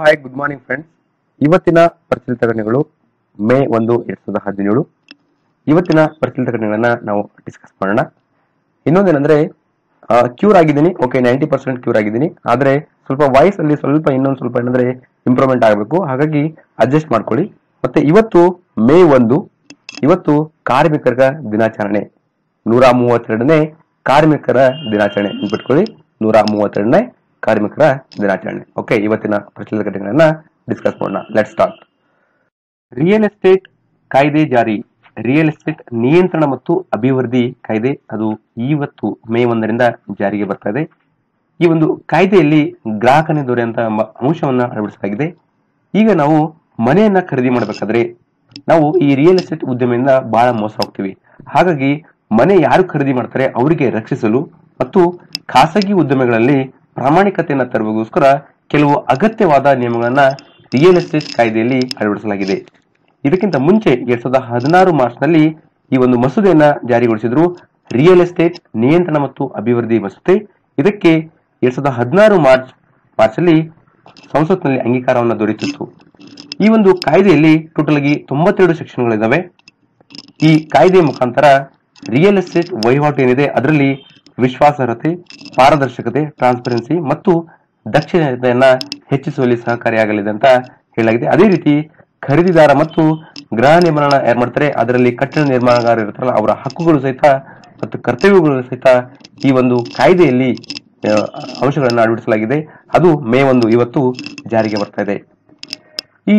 Hi good morning friends ಇವತ್ತಿನ ಪರಿಶೀಲಿತ ಘಟನೆಗಳು ಮೇ ಒಂದು, ಎರಡ್ ಸಾವಿರದ ಹದಿನೇಳು. ಇವತ್ತಿನ ಪರಿಶೀಲಿತ ಘಟನೆಗಳನ್ನ ನಾವು ಡಿಸ್ಕಸ್ ಮಾಡೋಣ. ಇನ್ನೊಂದೇನಂದ್ರೆ ಕ್ಯೂರ್ ಆಗಿದ್ದೀನಿ. ಓಕೆ ನೈಂಟಿ ಪರ್ಸೆಂಟ್ ಕ್ಯೂರ್ ಆಗಿದ್ದೀನಿ. ಆದ್ರೆ ಸ್ವಲ್ಪ ವಾಯ್ಸ್ ಅಲ್ಲಿ ಸ್ವಲ್ಪ ಇನ್ನೊಂದು ಸ್ವಲ್ಪ ಏನಂದ್ರೆ ಇಂಪ್ರೂವ್ಮೆಂಟ್ ಆಗಬೇಕು. ಹಾಗಾಗಿ ಅಡ್ಜಸ್ಟ್ ಮಾಡ್ಕೊಳ್ಳಿ. ಮತ್ತೆ ಇವತ್ತು ಮೇ ಒಂದು, ಇವತ್ತು ಕಾರ್ಮಿಕರ ದಿನಾಚರಣೆ. ನೂರ ಮೂವತ್ತೆರಡನೇ ಕಾರ್ಮಿಕರ ದಿನಾಚರಣೆ ಬಿಟ್ಕೊಳ್ಳಿ ನೂರ ಮೂವತ್ತೆರಡನೇ ಕಾರ್ಮಿಕರ ದಿನಾಚರಣೆ. ಓಕೆ ಇವತ್ತಿನ ಪ್ರಚಲಿತ ಘಟನೆಗಳನ್ನ ಡಿಸ್ಕಸ್ ಮಾಡೋಣ. ಲೆಟ್ ಸ್ಟಾರ್ಟ್ ರಿಯಲ್ ಎಸ್ಟೇಟ್ ಕಾಯ್ದೆ ಜಾರಿ. ರಿಯಲ್ ಎಸ್ಟೇಟ್ ನಿಯಂತ್ರಣ ಮತ್ತು ಅಭಿವೃದ್ಧಿ ಕಾಯ್ದೆ ಅದು ಇವತ್ತು ಮೇ ಒಂದರಿಂದ ಜಾರಿಗೆ ಬರ್ತಾ ಇದೆ. ಈ ಒಂದು ಕಾಯ್ದೆಯಲ್ಲಿ ಗ್ರಾಹಕನೇ ಅಂತ ಎಂಬ ಅಂಶವನ್ನ ಅಳವಡಿಸಲಾಗಿದೆ. ಈಗ ನಾವು ಮನೆಯನ್ನ ಖರೀದಿ ಮಾಡಬೇಕಾದ್ರೆ ನಾವು ಈ ರಿಯಲ್ ಎಸ್ಟೇಟ್ ಉದ್ಯಮದಿಂದ ಬಹಳ ಮೋಸ ಹೋಗ್ತೀವಿ. ಹಾಗಾಗಿ ಮನೆ ಯಾರು ಖರೀದಿ ಮಾಡ್ತಾರೆ ಅವರಿಗೆ ರಕ್ಷಿಸಲು ಮತ್ತು ಖಾಸಗಿ ಉದ್ಯಮಗಳಲ್ಲಿ ಪ್ರಾಮಾಣಿಕತೆಯನ್ನ ತರುವುದಕ್ಕೋಸ್ಕರ ಕೆಲವು ಅಗತ್ಯವಾದ ನಿಯಮಗಳನ್ನ ರಿಯಲ್ ಎಸ್ಟೇಟ್ ಕಾಯ್ದೆಯಲ್ಲಿ ಅಳವಡಿಸಲಾಗಿದೆ. ಇದಕ್ಕಿಂತ ಮುಂಚೆ ಎರಡ್ ಸಾವಿರದ ಹದಿನಾರು ಮಾರ್ಚ್ನಲ್ಲಿ ಈ ಒಂದು ಮಸೂದೆಯನ್ನ ಜಾರಿಗೊಳಿಸಿದ್ರು ರಿಯಲ್ ಎಸ್ಟೇಟ್ ನಿಯಂತ್ರಣ ಮತ್ತು ಅಭಿವೃದ್ಧಿ ಮಸೂದೆ. ಇದಕ್ಕೆ ಎರಡ್ ಸಾವಿರದ ಹದಿನಾರು ಮಾರ್ಚ್ ಮಾರ್ಚ್ ಅಲ್ಲಿ ಸಂಸತ್ನಲ್ಲಿ ಅಂಗೀಕಾರವನ್ನು ದೊರೆತಿತ್ತು. ಈ ಒಂದು ಕಾಯ್ದೆಯಲ್ಲಿ ಟೋಟಲ್ ಆಗಿ ತೊಂಬತ್ತೆರಡು ಸೆಕ್ಷನ್ಗಳಿದ್ದಾವೆ ಈ ಕಾಯ್ದೆಯ ಮುಖಾಂತರ ರಿಯಲ್ ಎಸ್ಟೇಟ್ ವಹಿವಾಟು ಏನಿದೆ, ಅದರಲ್ಲಿ ವಿಶ್ವಾಸಾರ್ಹತೆ, ಪಾರದರ್ಶಕತೆ ಟ್ರಾನ್ಸ್ಪರೆನ್ಸಿ ಮತ್ತು ದಕ್ಷತೆಯನ್ನ ಹೆಚ್ಚಿಸುವಲ್ಲಿ ಸಹಕಾರಿಯಾಗಲಿದೆ ಅಂತ ಹೇಳಲಾಗಿದೆ. ಅದೇ ರೀತಿ ಖರೀದಿದಾರ ಮತ್ತು ಗೃಹ ನಿರ್ಮಾಣ ಯಾರು ಮಾಡ್ತಾರೆ, ಅದರಲ್ಲಿ ಕಟ್ಟಡ ನಿರ್ಮಾಣಗಾರ ಇರ್ತಾರಲ್ಲ, ಅವರ ಹಕ್ಕುಗಳು ಸಹಿತ ಮತ್ತು ಕರ್ತವ್ಯಗಳು ಸಹಿತ ಈ ಒಂದು ಕಾಯ್ದೆಯಲ್ಲಿ ಅಂಶಗಳನ್ನು ಅಳವಡಿಸಲಾಗಿದೆ. ಅದು ಮೇ ಒಂದು ಇವತ್ತು ಜಾರಿಗೆ ಬರ್ತಾ ಇದೆ. ಈ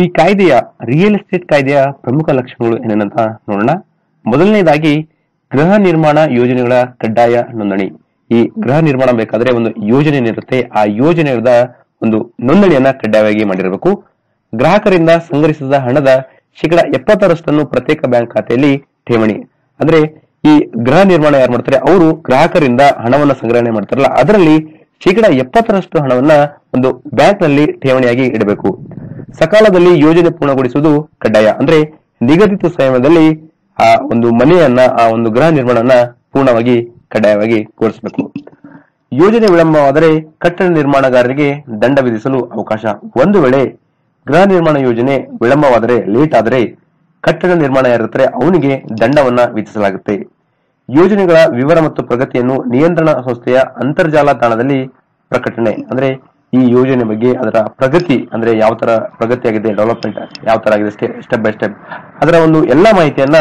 ಈ ಕಾಯ್ದೆಯ ರಿಯಲ್ ಎಸ್ಟೇಟ್ ಕಾಯ್ದೆಯ ಪ್ರಮುಖ ಲಕ್ಷಣಗಳು ಏನೇನಂತ ನೋಡೋಣ. ಮೊದಲನೇದಾಗಿ ಗೃಹ ನಿರ್ಮಾಣ ಯೋಜನೆಗಳ ಕಡ್ಡಾಯ ನೋಂದಣಿ. ಈ ಗೃಹ ನಿರ್ಮಾಣ ಬೇಕಾದ್ರೆ ಒಂದು ಯೋಜನೆ ಏನಿರುತ್ತೆ ಆ ಯೋಜನೆಯದ ಒಂದು ನೋಂದಣಿಯನ್ನ ಕಡ್ಡಾಯವಾಗಿ ಮಾಡಿರಬೇಕು. ಗ್ರಾಹಕರಿಂದ ಸಂಗ್ರಹಿಸಿದ ಹಣದ ಶೇಕಡ ಎಪ್ಪತ್ತರಷ್ಟನ್ನು ಪ್ರತ್ಯೇಕ ಬ್ಯಾಂಕ್ ಖಾತೆಯಲ್ಲಿ ಠೇವಣಿ. ಅಂದ್ರೆ ಈ ಗೃಹ ನಿರ್ಮಾಣ ಯಾರು ಮಾಡ್ತಾರೆ? ಅವರು ಗ್ರಾಹಕರಿಂದ ಹಣವನ್ನ ಸಂಗ್ರಹಣೆ ಮಾಡ್ತಾರಲ್ಲ, ಅದರಲ್ಲಿ ಶೇಕಡ ಎಪ್ಪತ್ತರಷ್ಟು ಹಣವನ್ನ ಒಂದು ಬ್ಯಾಂಕ್ನಲ್ಲಿ ಠೇವಣಿಯಾಗಿ ಇಡಬೇಕು. ಸಕಾಲದಲ್ಲಿ ಯೋಜನೆ ಪೂರ್ಣಗೊಳಿಸುವುದು ಕಡ್ಡಾಯ. ಅಂದ್ರೆ ನಿಗದಿತ ಸಮಯದಲ್ಲಿ ಆ ಒಂದು ಮನೆಯನ್ನ, ಆ ಒಂದು ಗೃಹ ನಿರ್ಮಾಣವನ್ನ ಪೂರ್ಣವಾಗಿ ಕಡ್ಡಾಯವಾಗಿ ಕೋರಿಸಬೇಕು ಯೋಜನೆ ವಿಳಂಬವಾದರೆ ಕಟ್ಟಡ ನಿರ್ಮಾಣಗಾರರಿಗೆ ದಂಡ ವಿಧಿಸಲು ಅವಕಾಶ. ಒಂದು ವೇಳೆ ಗೃಹ ನಿರ್ಮಾಣ ಯೋಜನೆ ವಿಳಂಬವಾದರೆ, ಲೇಟ್ ಆದರೆ ಕಟ್ಟಡ ನಿರ್ಮಾಣ ಯಾರಿರ್ತಾರೆ ಅವನಿಗೆ ದಂಡವನ್ನ ವಿಧಿಸಲಾಗುತ್ತೆ. ಯೋಜನೆಗಳ ವಿವರ ಮತ್ತು ಪ್ರಗತಿಯನ್ನು ನಿಯಂತ್ರಣ ಸಂಸ್ಥೆಯ ಅಂತರ್ಜಾಲ ತಾಣದಲ್ಲಿ ಪ್ರಕಟಣೆ, ಅಂದ್ರೆ ಈ ಯೋಜನೆ ಬಗ್ಗೆ ಅದರ ಪ್ರಗತಿ ಅಂದ್ರೆ ಯಾವ ತರ ಪ್ರಗತಿ ಆಗಿದೆ ಡೆವಲಪ್ಮೆಂಟ್ ಯಾವ ತರ ಆಗಿದೆ ಸ್ಟೆಪ್ ಬೈ ಸ್ಟೆಪ್ ಅದರ ಒಂದು ಎಲ್ಲಾ ಮಾಹಿತಿಯನ್ನ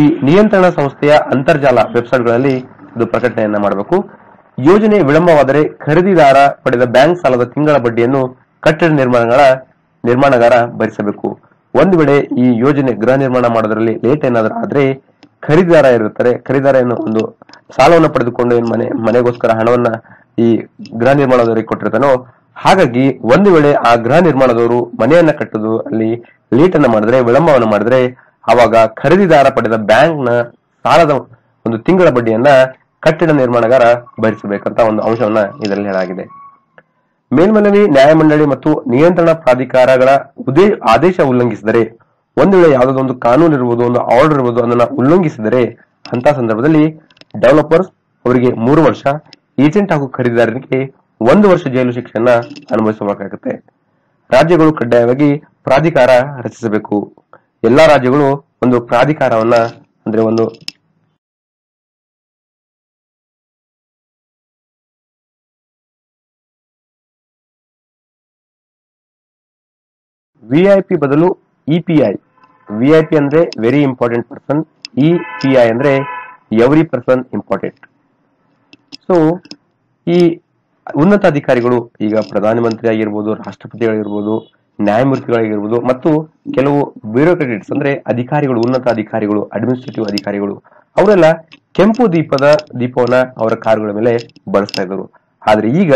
ಈ ನಿಯಂತ್ರಣ ಸಂಸ್ಥೆಯ ಅಂತರ್ಜಾಲ ವೆಬ್ಸೈಟ್ಗಳಲ್ಲಿ ಇದು ಪ್ರಕಟಣೆಯನ್ನ ಮಾಡಬೇಕು. ಯೋಜನೆ ವಿಳಂಬವಾದರೆ ಖರೀದಿದಾರ ಪಡೆದ ಬ್ಯಾಂಕ್ ಸಾಲದ ತಿಂಗಳ ಬಡ್ಡಿಯನ್ನು ಕಟ್ಟಡ ನಿರ್ಮಾಣಗಳ ನಿರ್ಮಾಣಗಾರ ಭರಿಸಬೇಕು. ಒಂದು ವೇಳೆ ಈ ಯೋಜನೆ ಗೃಹ ನಿರ್ಮಾಣ ಮಾಡೋದ್ರಲ್ಲಿ ಲೇಟ್ ಏನಾದರೂ ಆದ್ರೆ ಖರೀದಿದಾರ ಇರುತ್ತಾರೆ. ಖರೀದಾರ ಏನು ಒಂದು ಸಾಲವನ್ನು ಪಡೆದುಕೊಂಡು ಏನ್ ಮನೆ, ಮನೆಗೋಸ್ಕರ ಹಣವನ್ನ ಈ ಗೃಹ ನಿರ್ಮಾಣದವರಿಗೆ ಕೊಟ್ಟಿರ್ತಾನೋ, ಹಾಗಾಗಿ ಒಂದು ವೇಳೆ ಆ ಗೃಹ ನಿರ್ಮಾಣದವರು ಮನೆಯನ್ನ ಕಟ್ಟುದು ಅಲ್ಲಿ ಲೇಟ್ ಅನ್ನ ಮಾಡಿದ್ರೆ, ವಿಳಂಬವನ್ನ ಮಾಡಿದ್ರೆ, ಆವಾಗ ಖರೀದಿದಾರ ಪಡೆದ ಬ್ಯಾಂಕ್ನ ಸಾಲದ ಒಂದು ತಿಂಗಳ ಬಡ್ಡಿಯನ್ನ ಕಟ್ಟಡ ನಿರ್ಮಾಣಗಾರ ಭರಿಸಬೇಕಂತ ಒಂದು ಅಂಶವನ್ನ ಇದರಲ್ಲಿ ಹೇಳಲಾಗಿದೆ. ಮೇಲ್ಮನವಿ, ನ್ಯಾಯಮಂಡಳಿ ಮತ್ತು ನಿಯಂತ್ರಣ ಪ್ರಾಧಿಕಾರಗಳ ಆದೇಶ ಉಲ್ಲಂಘಿಸಿದರೆ ಒಂದು ವೇಳೆ ಯಾವುದಾದ್ರು ಒಂದು ಕಾನೂನು ಇರ್ಬೋದು, ಒಂದು ಆರ್ಡರ್ ಇರ್ಬೋದು, ಅದನ್ನ ಉಲ್ಲಂಘಿಸಿದರೆ ಅಂತ ಸಂದರ್ಭದಲ್ಲಿ ಡೆವಲಪರ್ಸ್ ಅವರಿಗೆ ಮೂರು ವರ್ಷ, ಏಜೆಂಟ್ ಹಾಗೂ ಖರೀದಿದಾರರಿಗೆ ಒಂದು ವರ್ಷ ಜೈಲು ಶಿಕ್ಷೆಯನ್ನ ಅನುಭವಿಸಬೇಕಾಗುತ್ತೆ ರಾಜ್ಯಗಳು ಕಡ್ಡಾಯವಾಗಿ ಪ್ರಾಧಿಕಾರ ರಚಿಸಬೇಕು. ಎಲ್ಲಾ ರಾಜ್ಯಗಳು ಒಂದು ಪ್ರಾಧಿಕಾರವನ್ನ ಅಂದ್ರೆ ಒಂದು ವಿಐಪಿ ಬದಲು ಇಪಿಐ ಪಿ ಅಂದ್ರೆ ವೆರಿ ಇಂಪಾರ್ಟೆಂಟ್ ಪರ್ಸನ್ ಇಪಿಐ ಅಂದ್ರೆ ಎವ್ರಿ ಪರ್ಸನ್ ಇಂಪಾರ್ಟೆಂಟ್ ಸೊ ಈ ಉನ್ನತ ಅಧಿಕಾರಿಗಳು, ಈಗ ಪ್ರಧಾನಮಂತ್ರಿ ಆಗಿರ್ಬೋದು ರಾಷ್ಟ್ರಪತಿಗಳಿರ್ಬೋದು ನ್ಯಾಯಮೂರ್ತಿಗಳಾಗಿರ್ಬೋದು, ಮತ್ತು ಕೆಲವು ಬ್ಯೂರೋಕ್ರೆಟಿಕ್ಸ್ ಅಂದ್ರೆ ಅಧಿಕಾರಿಗಳು, ಉನ್ನತ ಅಧಿಕಾರಿಗಳು ಅಡ್ಮಿನಿಸ್ಟ್ರೇಟಿವ್ ಅಧಿಕಾರಿಗಳು, ಅವರೆಲ್ಲ ಕೆಂಪು ದೀಪದ ದೀಪವನ್ನ ಅವರ ಕಾರುಗಳ ಮೇಲೆ ಬಳಸ್ತಾ ಇದ್ರು ಆದ್ರೆ ಈಗ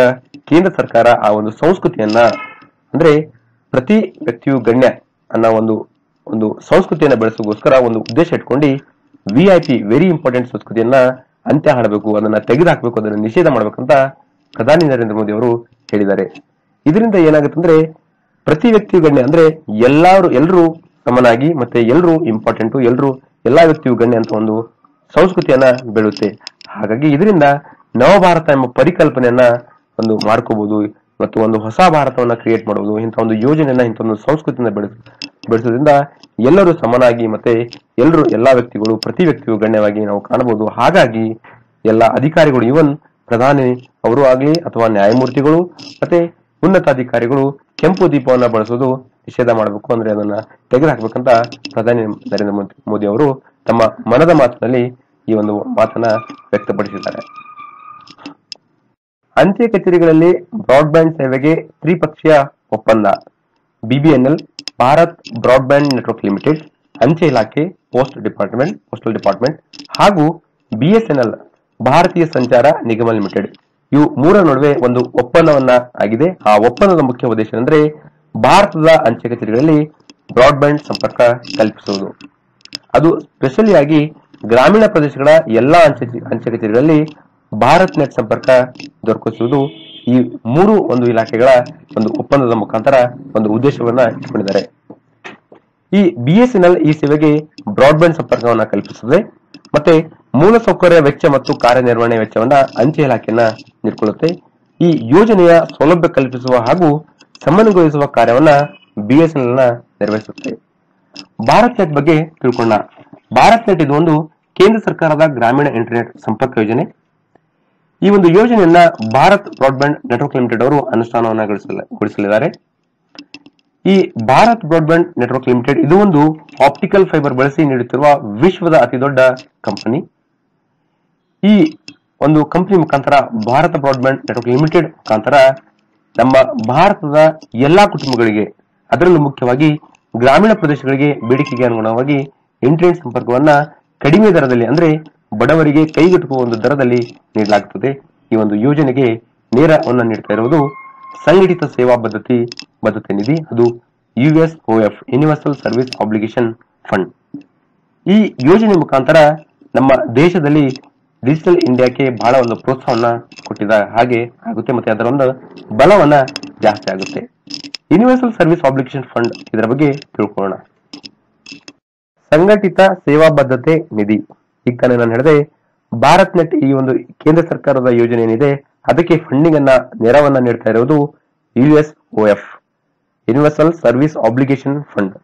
ಕೇಂದ್ರ ಸರ್ಕಾರ ಆ ಒಂದು ಸಂಸ್ಕೃತಿಯನ್ನ ಅಂದ್ರೆ ಪ್ರತಿ ವ್ಯಕ್ತಿಯು ಗಣ್ಯ ಅನ್ನೋ ಒಂದು ಒಂದು ಸಂಸ್ಕೃತಿಯನ್ನ ಬೆಳೆಸೋಗೋಸ್ಕರ ಒಂದು ಉದ್ದೇಶ ಇಟ್ಕೊಂಡು V I P very important ಸಂಸ್ಕೃತಿಯನ್ನ ಅಂತ್ಯ ಹಾಡಬೇಕು, ಅದನ್ನ ತೆಗೆದುಹಾಕಬೇಕು ಅದನ್ನ ನಿಷೇಧ ಮಾಡ್ಬೇಕಂತ ಪ್ರಧಾನಿ ನರೇಂದ್ರ ಮೋದಿ ಅವರು ಹೇಳಿದ್ದಾರೆ. ಇದರಿಂದ ಏನಾಗುತ್ತೆ ಅಂದ್ರೆ ಪ್ರತಿ ವ್ಯಕ್ತಿಯು ಗಣ್ಯ ಅಂದ್ರೆ ಎಲ್ಲಾರು ಎಲ್ಲರೂ ಸಮನಾಗಿ ಮತ್ತೆ ಎಲ್ಲರೂ ಇಂಪಾರ್ಟೆಂಟ್ ಎಲ್ಲರೂ ಎಲ್ಲಾ ವ್ಯಕ್ತಿಯು ಗಣ್ಯ ಅಂತ ಒಂದು ಸಂಸ್ಕೃತಿಯನ್ನ ಬೆಳುತ್ತೆ ಹಾಗಾಗಿ ಇದರಿಂದ ನವಭಾರತ ಎಂಬ ಪರಿಕಲ್ಪನೆಯನ್ನ ಒಂದು ಮಾಡ್ಕೋಬಹುದು ಮತ್ತು ಒಂದು ಹೊಸ ಭಾರತವನ್ನ ಕ್ರಿಯೇಟ್ ಮಾಡುವುದು, ಇಂಥ ಒಂದು ಯೋಜನೆಯನ್ನ, ಇಂಥ ಒಂದು ಸಂಸ್ಕೃತಿಯನ್ನ ಬೆಳೆಸ, ಬೆಳೆಸೋದ್ರಿಂದ ಎಲ್ಲರೂ ಸಮನಾಗಿ ಮತ್ತೆ ಎಲ್ಲರೂ, ಎಲ್ಲಾ ವ್ಯಕ್ತಿಗಳು, ಪ್ರತಿ ವ್ಯಕ್ತಿಯು ಗಣ್ಯವಾಗಿ ನಾವು ಕಾಣಬಹುದು. ಹಾಗಾಗಿ ಎಲ್ಲ ಅಧಿಕಾರಿಗಳು ಇವನ್ ಪ್ರಧಾನಿ ಅವರು ಆಗಲಿ ಅಥವಾ ನ್ಯಾಯಮೂರ್ತಿಗಳು ಮತ್ತೆ ಉನ್ನತಾಧಿಕಾರಿಗಳು ಕೆಂಪು ದೀಪವನ್ನ ಬಳಸೋದು ನಿಷೇಧ ಮಾಡಬೇಕು ಅಂದ್ರೆ ಅದನ್ನ ತೆಗೆದುಹಾಕ್ಬೇಕಂತ ಪ್ರಧಾನಿ ನರೇಂದ್ರ ಮೋದಿ ಅವರು ತಮ್ಮ ಮನದ ಮಾತಿನಲ್ಲಿ ಈ ಒಂದು ಮಾತನ್ನ ವ್ಯಕ್ತಪಡಿಸಿದ್ದಾರೆ. ಅಂಚೆ ಕಚೇರಿಗಳಲ್ಲಿ ಬ್ರಾಡ್ಬ್ಯಾಂಡ್ ಸೇವೆಗೆ ತ್ರಿಪಕ್ಷೀಯ ಒಪ್ಪಂದ. BBNL Bharat broadband network limited, ಅಂಚೆ ಇಲಾಖೆ, ಪೋಸ್ಟ್ ಡಿಪಾರ್ಟ್ಮೆಂಟ್, ಪೋಸ್ಟಲ್ ಡಿಪಾರ್ಟ್ಮೆಂಟ್ ಹಾಗೂ ಬಿಎಸ್ಎನ್ಎಲ್ ಭಾರತೀಯ ಸಂಚಾರ ನಿಗಮ ಲಿಮಿಟೆಡ್. ಇವು ಮೂರ ನಡುವೆ ಒಂದು ಒಪ್ಪಂದವನ್ನ ಆಗಿದೆ. ಆ ಒಪ್ಪಂದದ ಮುಖ್ಯ ಉದ್ದೇಶ ಅಂದ್ರೆ ಭಾರತದ ಅಂಚೆ ಕಚೇರಿಗಳಲ್ಲಿ ಬ್ರಾಡ್ಬ್ಯಾಂಡ್ ಸಂಪರ್ಕ ಕಲ್ಪಿಸುವುದು. ಅದು ಸ್ಪೆಷಲಿಯಾಗಿ ಗ್ರಾಮೀಣ ಪ್ರದೇಶಗಳ ಎಲ್ಲಾ ಅಂಚೆ ಅಂಚೆ ಕಚೇರಿಗಳಲ್ಲಿ ಭಾರತ್ ನೆಟ್ ಸಂಪರ್ಕ ದೊರಕಿಸುವುದು ಈ ಮೂರು ಒಂದು ಇಲಾಖೆಗಳ ಒಂದು ಒಪ್ಪಂದದ ಮುಖಾಂತರ ಒಂದು ಉದ್ದೇಶವನ್ನ ಇಟ್ಟುಕೊಂಡಿದ್ದಾರೆ. ಈ ಬಿಎಸ್ಎನ್ಎಲ್ ಈ ಸೇವೆಗೆ ಬ್ರಾಡ್ಬ್ಯಾಂಡ್ ಸಂಪರ್ಕವನ್ನ ಕಲ್ಪಿಸುತ್ತದೆ. ಮತ್ತೆ ಮೂಲಸೌಕರ್ಯ ವೆಚ್ಚ ಮತ್ತು ಕಾರ್ಯನಿರ್ವಹಣೆ ವೆಚ್ಚವನ್ನ ಅಂಚೆ ಇಲಾಖೆಯನ್ನ ನೀಡಿಕೊಳ್ಳುತ್ತೆ ಈ ಯೋಜನೆಯ ಸೌಲಭ್ಯ ಕಲ್ಪಿಸುವ ಹಾಗೂ ಸಮನ್ವಯಿಸುವ ಕಾರ್ಯವನ್ನ ಬಿಎಸ್ಎನ್ಎಲ್ನ ನಿರ್ವಹಿಸುತ್ತೆ. ಭಾರತ್ ನೆಟ್ ಬಗ್ಗೆ ತಿಳ್ಕೊಂಡ ಭಾರತ್ ನೆಟ್ ಇದು ಒಂದು ಕೇಂದ್ರ ಸರ್ಕಾರದ ಗ್ರಾಮೀಣ ಇಂಟರ್ನೆಟ್ ಸಂಪರ್ಕ ಯೋಜನೆ. ಈ ಒಂದು ಯೋಜನೆಯನ್ನ ಭಾರತ್ ಬ್ರಾಡ್ಬ್ಯಾಂಡ್ ನೆಟ್ವರ್ಕ್ ಲಿಮಿಟೆಡ್ ಅವರು ಅನುಷ್ಠಾನವನ್ನ ಗೊಳಿಸಲಿದ್ದಾರೆ ಈ ಭಾರತ್ ಬ್ರಾಡ್ಬ್ಯಾಂಡ್ ನೆಟ್ವರ್ಕ್ ಲಿಮಿಟೆಡ್ ಇದು ಒಂದು ಆಪ್ಟಿಕಲ್ ಫೈಬರ್ ಬಳಸಿ ನೀಡುತ್ತಿರುವ ವಿಶ್ವದ ಅತಿ ದೊಡ್ಡ ಕಂಪನಿ. ಈ ಒಂದು ಕಂಪನಿ ಮುಖಾಂತರ ಭಾರತ ಬ್ರಾಡ್ಬ್ಯಾಂಡ್ ನೆಟ್ವರ್ಕ್ ಲಿಮಿಟೆಡ್ ಮುಖಾಂತರ ನಮ್ಮ ಭಾರತದ ಎಲ್ಲಾ ಕುಟುಂಬಗಳಿಗೆ, ಅದರಲ್ಲೂ ಮುಖ್ಯವಾಗಿ ಗ್ರಾಮೀಣ ಪ್ರದೇಶಗಳಿಗೆ ಬೇಡಿಕೆಗೆ ಅನುಗುಣವಾಗಿ ಇಂಟರ್ನೆಟ್ ಸಂಪರ್ಕವನ್ನ ಕಡಿಮೆ ದರದಲ್ಲಿ ಅಂದ್ರೆ ಬಡವರಿಗೆ ಕೈಗೆಟುಕುವ ಒಂದು ದರದಲ್ಲಿ ನೀಡಲಾಗುತ್ತದೆ ಈ ಒಂದು ಯೋಜನೆಗೆ ನೇರವನ್ನ ನೀಡ್ತಾ ಇರುವುದು ಸಂಘಟಿತ ಸೇವಾ ಬದ್ಧತೆ ಭದ್ರತೆ ನಿಧಿ, ಅದು US F universal service obligation fund ಈ ಯೋಜನೆ ಮುಖಾಂತರ ನಮ್ಮ ದೇಶದಲ್ಲಿ ಡಿಜಿಟಲ್ ಇಂಡಿಯಾಕ್ಕೆ ಬಹಳ ಒಂದು ಪ್ರೋತ್ಸಾಹವನ್ನ ಕೊಟ್ಟಿದ ಹಾಗೆ ಆಗುತ್ತೆ ಮತ್ತೆ ಅದರ ಒಂದು ಬಲವನ್ನ ಜಾಸ್ತಿ ಆಗುತ್ತೆ. ಯೂನಿವರ್ಸಲ್ ಸರ್ವಿಸ್ ಆಬ್ಲಿಗೇಷನ್ ಫಂಡ್ ಇದರ ಬಗ್ಗೆ ತಿಳ್ಕೊಳ್ಳೋಣ. ಸಂಘಟಿತ ಸೇವಾ ಬದ್ಧತೆ ನಿಧಿ. ಈಗ ನಾನು ಹೇಳಿದೆ ಭಾರತ್ ನೆಟ್ ಈ ಒಂದು ಕೇಂದ್ರ ಸರ್ಕಾರದ ಯೋಜನೆ ಏನಿದೆ, ಅದಕ್ಕೆ ಫಂಡಿಂಗ್ ಅನ್ನ, ನೆರವನ್ನ ನೀಡ್ತಾ ಇರುವುದು U S F universal service obligation fund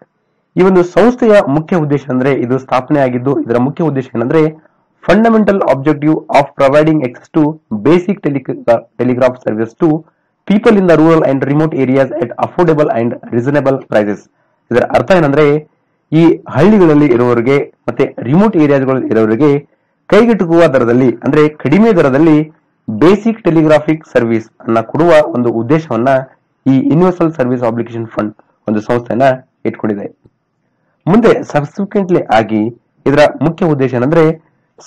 ಈ ಒಂದು ಸಂಸ್ಥೆಯ ಮುಖ್ಯ ಉದ್ದೇಶ ಅಂದ್ರೆ, ಇದು ಸ್ಥಾಪನೆ ಆಗಿದ್ದು, ಇದರ ಮುಖ್ಯ ಉದ್ದೇಶ ಏನಂದ್ರೆ fundamental objective of providing access to basic telegraph service to people in the rural and remote areas at affordable and reasonable prices ಇದರ ಅರ್ಥ ಏನಂದ್ರೆ ಈ ಹಳ್ಳಿಗಳಲ್ಲಿ ಇರುವವರಿಗೆ ಮತ್ತೆ ರಿಮೋಟ್ ಏರಿಯಾಗಳಲ್ಲಿ ಇರೋರಿಗೆ ಕೈಗೆಟುಕುವ ದರದಲ್ಲಿ, ಅಂದ್ರೆ ಕಡಿಮೆ ದರದಲ್ಲಿ ಬೇಸಿಕ್ ಟೆಲಿಗ್ರಾಫಿಕ್ ಸರ್ವಿಸ್ ಅನ್ನ ಕೊಡುವ ಒಂದು ಉದ್ದೇಶವನ್ನ ಈ ಯೂನಿವರ್ಸಲ್ ಸರ್ವಿಸ್ ಅಪ್ಲಿಕೇಶನ್ ಫಂಡ್ ಒಂದು ಸಂಸ್ಥೆಯನ್ನ ಇಟ್ಕೊಂಡಿದೆ. ಮುಂದೆ ಸಬ್ಸಿಕ್ವೆಂಟ್ಲಿ ಆಗಿ ಇದರ ಮುಖ್ಯ ಉದ್ದೇಶ ಏನಂದ್ರೆ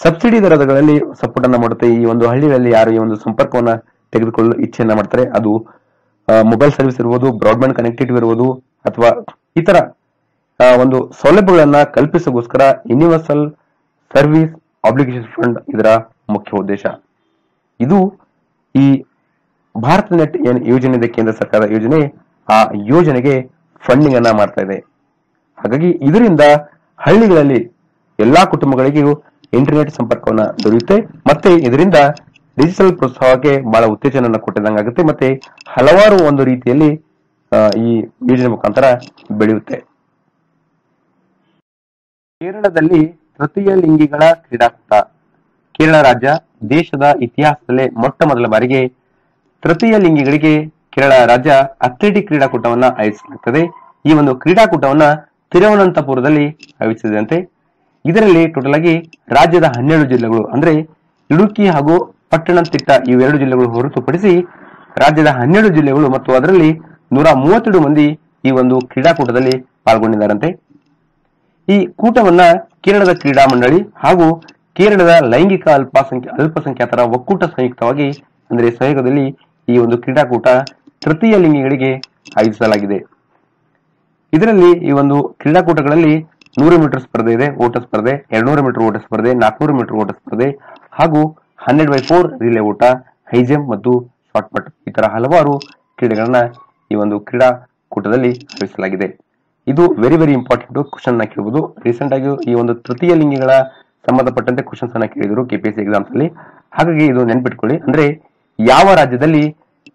ಸಬ್ಸಿಡಿ ದರಗಳಲ್ಲಿ ಸಪೋರ್ಟ್ ಅನ್ನ ಮಾಡುತ್ತೆ. ಈ ಒಂದು ಹಳ್ಳಿಗಳಲ್ಲಿ ಯಾರು ಈ ಒಂದು ಸಂಪರ್ಕವನ್ನ ತೆಗೆದುಕೊಳ್ಳಲು ಇಚ್ಛೆಯನ್ನ ಮಾಡ್ತಾರೆ, ಅದು ಮೊಬೈಲ್ ಸರ್ವಿಸ್ ಇರ್ಬೋದು ಬ್ರಾಡ್ಬ್ಯಾಂಡ್ ಕನೆಕ್ಟಿವಿಟಿ ಇರ್ಬೋದು, ಅಥವಾ ಇತರ ಒಂದು ಸೌಲಭ್ಯಗಳನ್ನ ಕಲ್ಪಿಸೋಗೋಸ್ಕರ ಯೂನಿವರ್ಸಲ್ ಸರ್ವಿಸ್ ಆಬ್ಲಿಗೇಷನ್ ಫಂಡ್ ಇದರ ಮುಖ್ಯ ಉದ್ದೇಶ. ಇದು ಈ ಭಾರತ ನೆಟ್ ಏನ್ ಯೋಜನೆ ಇದೆ, ಕೇಂದ್ರ ಸರ್ಕಾರದ ಯೋಜನೆ, ಆ ಯೋಜನೆಗೆ ಫಂಡಿಂಗ್ ಅನ್ನ ಮಾಡ್ತಾ ಇದೆ. ಹಾಗಾಗಿ ಇದರಿಂದ ಹಳ್ಳಿಗಳಲ್ಲಿ ಎಲ್ಲಾ ಕುಟುಂಬಗಳಿಗೂ ಇಂಟರ್ನೆಟ್ ಸಂಪರ್ಕವನ್ನ ದೊರೆಯುತ್ತೆ, ಮತ್ತೆ ಇದರಿಂದ ಡಿಜಿಟಲ್ ಪ್ರೋತ್ಸಾಹಕ್ಕೆ ಬಹಳ ಉತ್ತೇಜನ ಕೊಟ್ಟಿದಂಗಾಗುತ್ತೆ ಮತ್ತೆ ಹಲವಾರು ಒಂದು ರೀತಿಯಲ್ಲಿ ಈ ಯೋಜನೆ ಮುಖಾಂತರ ಬೆಳೆಯುತ್ತೆ. ಕೇರಳದಲ್ಲಿ ತೃತೀಯ ಲಿಂಗಿಗಳ ಕ್ರೀಡಾಕೂಟ. ಕೇರಳ ರಾಜ್ಯ ದೇಶದ ಇತಿಹಾಸದಲ್ಲೇ ಮೊಟ್ಟ ಮೊದಲ ಬಾರಿಗೆ ತೃತೀಯ ಲಿಂಗಿಗಳಿಗೆ ಕೇರಳ ರಾಜ್ಯ ಅಥ್ಲೆಟಿಕ್ ಕ್ರೀಡಾಕೂಟವನ್ನ ಆಯೋಜಿಸಲಾಗುತ್ತದೆ ಈ ಒಂದು ಕ್ರೀಡಾಕೂಟವನ್ನ ತಿರುವನಂತಪುರದಲ್ಲಿ ಆಯೋಜಿಸಿದಂತೆ. ಇದರಲ್ಲಿ ಟೋಟಲ್ ಆಗಿ ರಾಜ್ಯದ ಹನ್ನೆರಡು ಜಿಲ್ಲೆಗಳು ಅಂದ್ರೆ ಇಡುಕಿ ಹಾಗೂ ಪಟ್ಟಣಂತಿಟ್ಟ ಇವೆರಡು ಜಿಲ್ಲೆಗಳು ಹೊರತುಪಡಿಸಿ ರಾಜ್ಯದ ಹನ್ನೆರಡು ಜಿಲ್ಲೆಗಳು ಮತ್ತು ಅದರಲ್ಲಿ ನೂರ ಮೂವತ್ತೆರಡು ಮಂದಿ ಈ ಒಂದು ಕ್ರೀಡಾಕೂಟದಲ್ಲಿ ಪಾಲ್ಗೊಂಡಿದ್ದಾರಂತೆ. ಈ ಕೂಟವನ್ನ ಕೇರಳದ ಕ್ರೀಡಾ ಮಂಡಳಿ ಹಾಗೂ ಕೇರಳದ ಲೈಂಗಿಕ ಅಲ್ಪಸಂಖ್ಯ, ಅಲ್ಪಸಂಖ್ಯಾತರ ಒಕ್ಕೂಟ ಸಂಯುಕ್ತವಾಗಿ, ಅಂದ್ರೆ ಸಹಯೋಗದಲ್ಲಿ ಈ ಒಂದು ಕ್ರೀಡಾಕೂಟ ತೃತೀಯ ಲಿಂಗಿಗಳಿಗೆ ಆಯೋಜಿಸಲಾಗಿದೆ. ಇದರಲ್ಲಿ ಈ ಒಂದು ಕ್ರೀಡಾಕೂಟಗಳಲ್ಲಿ ನೂರು ಮೀಟರ್ ಸ್ಪರ್ಧೆ ಇದೆ, ಓಟ ಸ್ಪರ್ಧೆ, ಎರಡ್ನೂರು ಮೀಟರ್ ಓಟ ಸ್ಪರ್ಧೆ, ನಾಲ್ಕುನೂರು ಮೀಟರ್ ಓಟ ಸ್ಪರ್ಧೆ ಹಾಗೂ ಹನ್ನೆರಡು ಬೈ ಫೋರ್ ರಿಲೇ ಓಟ ಹೈಜಂಪ್ ಮತ್ತು ಶಾರ್ಟ್ ಪಟ್ ಈ ತರ ಹಲವಾರು ಕ್ರೀಡೆಗಳನ್ನ ಈ ಒಂದು ಕ್ರೀಡಾಕೂಟದಲ್ಲಿ ಆಯೋಜಿಸಲಾಗಿದೆ. ಇದು ವೆರಿ ವೆರಿ ಇಂಪಾರ್ಟೆಂಟ್ ಕ್ವಶನ್ನ ಕೇಳಬಹುದು ರೀಸೆಂಟ್ ಆಗಿ ಈ ಒಂದು ತೃತೀಯ ಲಿಂಗಿಗಳ ಸಂಬಂಧಪಟ್ಟಂತೆ ಕ್ವಶನ್ಸ್ ಅನ್ನ ಕೇಳಿದ್ರು ಕೆಪಿಎಸ್ಸಿ ಎಕ್ಸಾಮ್ಸ್ ಅಲ್ಲಿ. ಹಾಗಾಗಿ ಇದು ನೆನ್ಪಿಟ್ಕೊಳ್ಳಿ. ಅಂದ್ರೆ ಯಾವ ರಾಜ್ಯದಲ್ಲಿ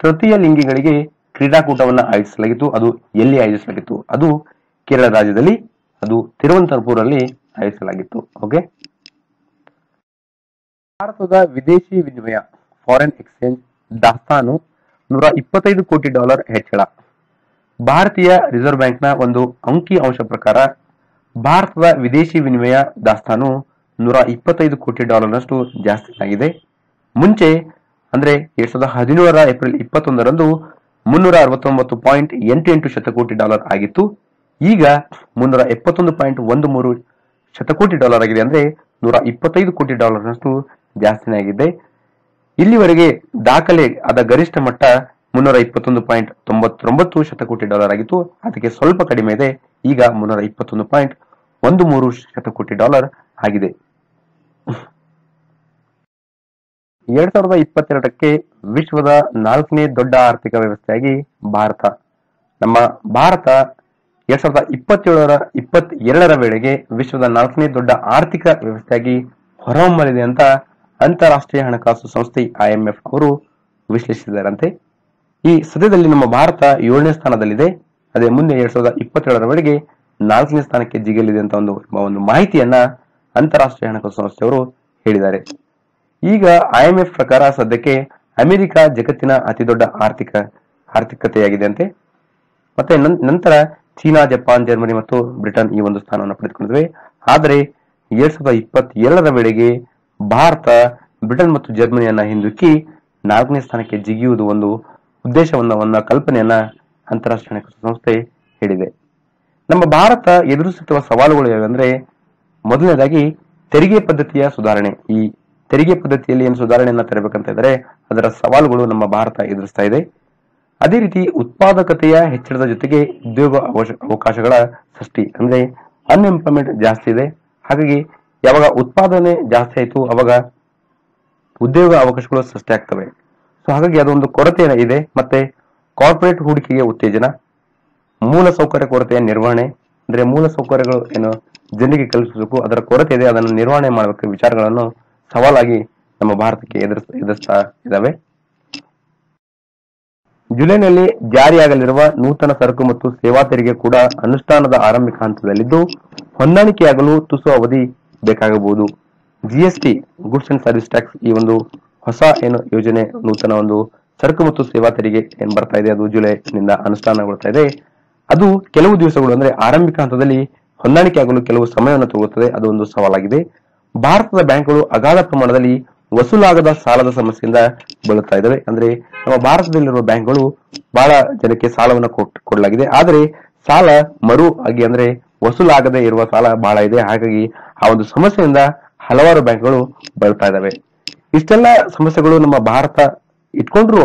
ತೃತೀಯ ಲಿಂಗಿಗಳಿಗೆ ಕ್ರೀಡಾಕೂಟವನ್ನ ಆಯೋಜಿಸಲಾಗಿತ್ತು? ಅದು ಎಲ್ಲಿ ಆಯೋಜಿಸಲಾಗಿತ್ತು? ಅದು ಕೇರಳ ರಾಜ್ಯದಲ್ಲಿ, ಅದು ತಿರುವನಂತಪುರಲ್ಲಿ ಆಯೋಜಿಸಲಾಗಿತ್ತು. ಓಕೆ ಭಾರತದ ವಿದೇಶಿ ವಿನಿಮಯ ಫಾರಿನ್ ಎಕ್ಸ್ಚೇಂಜ್ ದಾಸ್ತಾನು ನೂರ ಇಪ್ಪತ್ತೈದು ಕೋಟಿ ಡಾಲರ್ ಹೆಚ್ಚಳ. ಭಾರತೀಯ ರಿಸರ್ವ್ ಬ್ಯಾಂಕ್ನ ಒಂದು ಅಂಕಿ ಅಂಶ ಪ್ರಕಾರ ಭಾರತದ ವಿದೇಶಿ ವಿನಿಮಯ ದಾಸ್ತಾನು ನೂರ ಇಪ್ಪತ್ತೈದು ಕೋಟಿ ಡಾಲರ್ನಷ್ಟು ಜಾಸ್ತಿ ಆಗಿದೆ. ಮುಂಚೆ ಅಂದ್ರೆ ಎರಡ್ ಸಾವಿರದ ಹದಿನೇಳರ ಏಪ್ರಿಲ್ ಇಪ್ಪತ್ತೊಂದರಂದು ಮುನ್ನೂರ ಅರವತ್ತೊಂಬತ್ತು ಪಾಯಿಂಟ್ ಎಂಟು ಎಂಟು ಶತಕೋಟಿ ಡಾಲರ್ ಆಗಿತ್ತು. ಈಗ ಮುನ್ನೂರ ಎಪ್ಪತ್ತೊಂದು ಪಾಯಿಂಟ್ ಒಂದು ಮೂರು ಶತಕೋಟಿ ಡಾಲರ್ ಆಗಿದೆ ಅಂದ್ರೆ ನೂರ ಇಪ್ಪತ್ತೈದು ಕೋಟಿ ಡಾಲರ್ನಷ್ಟು ಜಾಸ್ತಿನೇ ಆಗಿದೆ. ಇಲ್ಲಿವರೆಗೆ ದಾಖಲೆ ಆದ ಗರಿಷ್ಠ ಮಟ್ಟ ಮುನ್ನೂರ ಇಪ್ಪತ್ತೊಂದು ಪಾಯಿಂಟ್ ತೊಂಬತ್ತೊಂಬತ್ತು ಶತಕೋಟಿ ಡಾಲರ್ ಆಗಿತ್ತು. ಅದಕ್ಕೆ ಸ್ವಲ್ಪ ಕಡಿಮೆ ಇದೆ. ಈಗ ಮುನ್ನೂರ ಇಪ್ಪತ್ತೊಂದು ಪಾಯಿಂಟ್ ಒಂದು ಮೂರು ಶತಕೋಟಿ ಡಾಲರ್ ಆಗಿದೆ. ಎರಡ್ ಸಾವಿರದ ಇಪ್ಪತ್ತೆರಡಕ್ಕೆ ವಿಶ್ವದ ನಾಲ್ಕನೇ ದೊಡ್ಡ ಆರ್ಥಿಕ ವ್ಯವಸ್ಥೆಯಾಗಿ ಭಾರತ. ನಮ್ಮ ಭಾರತ ಎರಡ್ ಸಾವಿರದ ಇಪ್ಪತ್ತೇಳರ ಇಪ್ಪತ್ತೆರಡರ ವೇಳೆಗೆ ವಿಶ್ವದ ನಾಲ್ಕನೇ ದೊಡ್ಡ ಆರ್ಥಿಕ ವ್ಯವಸ್ಥೆಯಾಗಿ ಹೊರಹೊಮ್ಮಲಿದೆ ಅಂತ ಅಂತಾರಾಷ್ಟ್ರೀಯ ಹಣಕಾಸು ಸಂಸ್ಥೆ ಐಎಂಎಫ್ ಅವರು ವಿಶ್ಲೇಷಿಸಿದಾರಂತೆ. ಈ ಸದ್ಯದಲ್ಲಿ ನಮ್ಮ ಭಾರತ ಏಳನೇ ಸ್ಥಾನದಲ್ಲಿದೆ. ಅದೇ ಮುಂದೆ ಎರಡ್ ಸಾವಿರದ ಇಪ್ಪತ್ತೇಳರವರೆಗೆ ನಾಲ್ಕನೇ ಸ್ಥಾನಕ್ಕೆ ಜಿಗಿಯಲಿದೆ ಅಂತ ಒಂದು ಒಂದು ಮಾಹಿತಿಯನ್ನ ಅಂತಾರಾಷ್ಟ್ರೀಯ ಹಣಕಾಸು ಸಂಸ್ಥೆಯವರು ಹೇಳಿದ್ದಾರೆ. ಈಗ ಐಎಂಎಫ್ ಪ್ರಕಾರ ಸದ್ಯಕ್ಕೆ ಅಮೆರಿಕ ಜಗತ್ತಿನ ಅತಿ ದೊಡ್ಡ ಆರ್ಥಿಕ ಆರ್ಥಿಕತೆಯಾಗಿದೆ ಅಂತೆ ಮತ್ತೆ ನಂತರ ಚೀನಾ, ಜಪಾನ್, ಜರ್ಮನಿ ಮತ್ತು ಬ್ರಿಟನ್ ಈ ಒಂದು ಸ್ಥಾನವನ್ನು ಪಡೆದುಕೊಂಡಿವೆ. ಆದರೆ ಎರಡ್ ಸಾವಿರದ ಇಪ್ಪತ್ತೆರಡರ ವೇಳೆಗೆ ಭಾರತ ಬ್ರಿಟನ್ ಮತ್ತು ಜರ್ಮನಿಯನ್ನ ಹಿಂದಿಕ್ಕಿ ನಾಲ್ಕನೇ ಸ್ಥಾನಕ್ಕೆ ಜಿಗಿಯುವುದು ಒಂದು ಉದ್ದೇಶವನ್ನ ಒಂದು ಕಲ್ಪನೆಯನ್ನ ಅಂತಾರಾಷ್ಟ್ರೀಯ ಹಣಕಾಸು ಸಂಸ್ಥೆ ಹೇಳಿದೆ. ನಮ್ಮ ಭಾರತ ಎದುರಿಸುತ್ತಿರುವ ಸವಾಲುಗಳು ಯಾವಂದ್ರೆ ಮೊದಲನೇದಾಗಿ ತೆರಿಗೆ ಪದ್ಧತಿಯ ಸುಧಾರಣೆ. ಈ ತೆರಿಗೆ ಪದ್ಧತಿಯಲ್ಲಿ ಏನು ಸುಧಾರಣೆಯನ್ನ ತರಬೇಕಂತ ಇದ್ರೆ ಅದರ ಸವಾಲುಗಳು ನಮ್ಮ ಭಾರತ ಎದುರಿಸ್ತಾ ಇದೆ. ಅದೇ ರೀತಿ ಉತ್ಪಾದಕತೆಯ ಹೆಚ್ಚಳದ ಜೊತೆಗೆ ಉದ್ಯೋಗ ಅವಕಾಶಗಳ ಸೃಷ್ಟಿ. ಅಂದ್ರೆ ಅನ್ಎಂಪ್ಲಾಯ್ಮೆಂಟ್ ಜಾಸ್ತಿ ಇದೆ. ಹಾಗಾಗಿ ಯಾವಾಗ ಉತ್ಪಾದನೆ ಜಾಸ್ತಿ ಆಯಿತು, ಅವಾಗ ಉದ್ಯೋಗ ಅವಕಾಶಗಳು ಸೃಷ್ಟಿ ಆಗ್ತವೆ. ಸೊ ಹಾಗಾಗಿ ಅದೊಂದು ಕೊರತೆ ಇದೆ. ಮತ್ತೆ ಕಾರ್ಪೊರೇಟ್ ಹೂಡಿಕೆಗೆ ಉತ್ತೇಜನ, ಮೂಲ ಸೌಕರ್ಯ ಕೊರತೆಯ ನಿರ್ವಹಣೆ, ಅಂದ್ರೆ ಮೂಲ ಸೌಕರ್ಯಗಳು ಏನು ಜನರಿಗೆ ಕಲ್ಪಿಸಬೇಕು, ಅದರ ಕೊರತೆ ಇದೆ, ಅದನ್ನು ನಿರ್ವಹಣೆ ಮಾಡಬೇಕು ವಿಚಾರಗಳನ್ನು ಸವಾಲಾಗಿ ನಮ್ಮ ಭಾರತಕ್ಕೆ ಎದುರಿಸ, ಎದುರಿಸ್ತಾ ಇದ್ದಾವೆ. ಜುಲೈನಲ್ಲಿ ಜಾರಿಯಾಗಲಿರುವ ನೂತನ ಸರಕು ಮತ್ತು ಸೇವಾ ತೆರಿಗೆ ಕೂಡ ಅನುಷ್ಠಾನದ ಆರಂಭಿಕ ಹಂತದಲ್ಲಿದ್ದು, ಹೊಂದಾಣಿಕೆಯಾಗಲು ತುಸು ಅವಧಿ ಬೇಕಾಗಬಹುದು. GST goods and service tax ಈ ಒಂದು ಹೊಸ ಏನು ಯೋಜನೆ, ನೂತನ ಒಂದು ಸರಕು ಮತ್ತು ಸೇವಾ ತೆರಿಗೆ ಏನ್ ಬರ್ತಾ ಇದೆ, ಅದು ಜುಲೈನಿಂದ ಅನುಷ್ಠಾನಗೊಳ್ತಾ ಇದೆ. ಅದು ಕೆಲವು ದಿವಸಗಳು ಅಂದ್ರೆ ಆರಂಭಿಕ ಹಂತದಲ್ಲಿ ಹೊಂದಾಣಿಕೆ ಆಗಲು ಕೆಲವು ಸಮಯವನ್ನು ತಗೊಳ್ಳುತ್ತದೆ ಅದು ಒಂದು ಸವಾಲಾಗಿದೆ. ಭಾರತದ ಬ್ಯಾಂಕ್ಗಳು ಅಗಾಧ ಪ್ರಮಾಣದಲ್ಲಿ ವಸೂಲಾಗದ ಸಾಲದ ಸಮಸ್ಯೆಯಿಂದ ಬಳಲ್ತಾ ಇದ್ದಾವೆ ಅಂದ್ರೆ ನಮ್ಮ ಭಾರತದಲ್ಲಿರುವ ಬ್ಯಾಂಕ್ಗಳು ಬಹಳ ಜನಕ್ಕೆ ಸಾಲವನ್ನು ಕೊಡಲಾಗಿದೆ. ಆದರೆ ಸಾಲ ಮರು ಆಗಿ ಅಂದ್ರೆ ವಸೂಲಾಗದೆ ಇರುವ ಸಾಲ ಬಹಳ ಇದೆ. ಹಾಗಾಗಿ ಆ ಒಂದು ಸಮಸ್ಯೆಯಿಂದ ಹಲವಾರು ಬ್ಯಾಂಕ್ಗಳು ಬಳಲ್ತಾ ಇದ್ದಾವೆ ಇಷ್ಟೆಲ್ಲ ಸಮಸ್ಯೆಗಳು ನಮ್ಮ ಭಾರತ ಇಟ್ಕೊಂಡ್ರು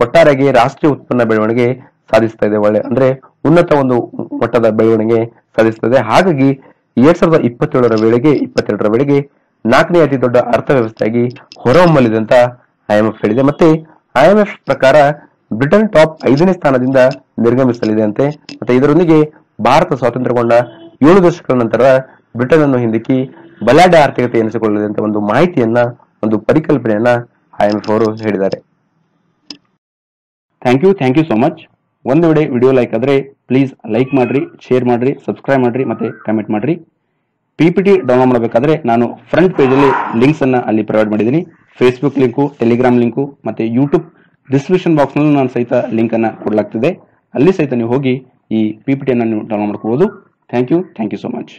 ಒಟ್ಟಾರೆಯಾಗಿ ರಾಷ್ಟ್ರೀಯ ಉತ್ಪನ್ನ ಬೆಳವಣಿಗೆ ಸಾಧಿಸ್ತಾ ಇದೆ. ಒಳ್ಳೆ ಅಂದ್ರೆ ಉನ್ನತ ಒಂದು ಮಟ್ಟದ ಬೆಳವಣಿಗೆ ಸಾಧಿಸ್ತಾ ಇದೆ. ಹಾಗಾಗಿ ಎರಡ್ ಸಾವಿರದ ಇಪ್ಪತ್ತೇಳರ ವೇಳೆಗೆ, ಇಪ್ಪತ್ತೆರಡರ ವೇಳೆಗೆ ನಾಲ್ಕನೇ ಅತಿ ದೊಡ್ಡ ಅರ್ಥವ್ಯವಸ್ಥೆಯಾಗಿ ಹೊರಹೊಮ್ಮಲಿದೆ ಅಂತ ಐಎಂಎಫ್ ಹೇಳಿದೆ. ಮತ್ತೆ ಐಎಂಎಫ್ ಪ್ರಕಾರ ಬ್ರಿಟನ್ ಟಾಪ್ ಐದನೇ ಸ್ಥಾನದಿಂದ ನಿರ್ಗಮಿಸಲಿದೆ ಅಂತೆ ಮತ್ತೆ ಇದರೊಂದಿಗೆ ಭಾರತ ಸ್ವಾತಂತ್ರ್ಯಗೊಂಡ ಏಳು ದಶಕಗಳ ನಂತರ ಬ್ರಿಟನ್ ಅನ್ನು ಹಿಂದಿಕ್ಕಿ ಬಲಾಢ್ಯ ಆರ್ಥಿಕತೆ ಎನಿಸಿಕೊಳ್ಳಲಿದೆ ಅಂತ ಒಂದು ಮಾಹಿತಿಯನ್ನ ಒಂದು ಪರಿಕಲ್ಪನೆಯನ್ನ ಐಎಂಎಫ್ ಅವರು ಹೇಳಿದ್ದಾರೆ. Thank you thank you so much ಒಂದು ವೇಳೆ ವಿಡಿಯೋ ಲೈಕ್ ಆದ್ರೆ ಪ್ಲೀಸ್ ಲೈಕ್ ಮಾಡ್ರಿ ಶೇರ್ ಮಾಡ್ರಿ ಸಬ್ಸ್ಕ್ರೈಬ್ ಮಾಡ್ರಿ, ಮತ್ತೆ ಕಮೆಂಟ್ ಮಾಡ್ರಿ. ಪಿ ಪಿ ಟಿ ಡೌನ್ಲೋಡ್ ಮಾಡಬೇಕಾದ್ರೆ ನಾನು ಫ್ರಂಟ್ ಪೇಜಲ್ಲಿ ಲಿಂಕ್ಸ್ ಅನ್ನ ಅಲ್ಲಿ ಪ್ರೊವೈಡ್ ಮಾಡಿದ್ದೀನಿ. ಫೇಸ್ಬುಕ್ ಲಿಂಕು ಟೆಲಿಗ್ರಾಮ್ ಲಿಂಕು ಮತ್ತೆ ಯೂಟ್ಯೂಬ್ ಡಿಸ್ಕ್ರಿಪ್ಷನ್ ಬಾಕ್ಸ್ ನಲ್ಲೂ ನಾನು ಸಹಿತ ಲಿಂಕ್ ಅನ್ನ ಕೊಡಲಾಗ್ತಿದೆ. ಅಲ್ಲಿ ಸಹಿತ ನೀವು ಹೋಗಿ ಈ ಪಿ ಪಿ ಟಿಯನ್ನು ನೀವು ಡೌನ್ಲೋಡ್ ಮಾಡ್ಕೋಬಹುದು thank you thank you so much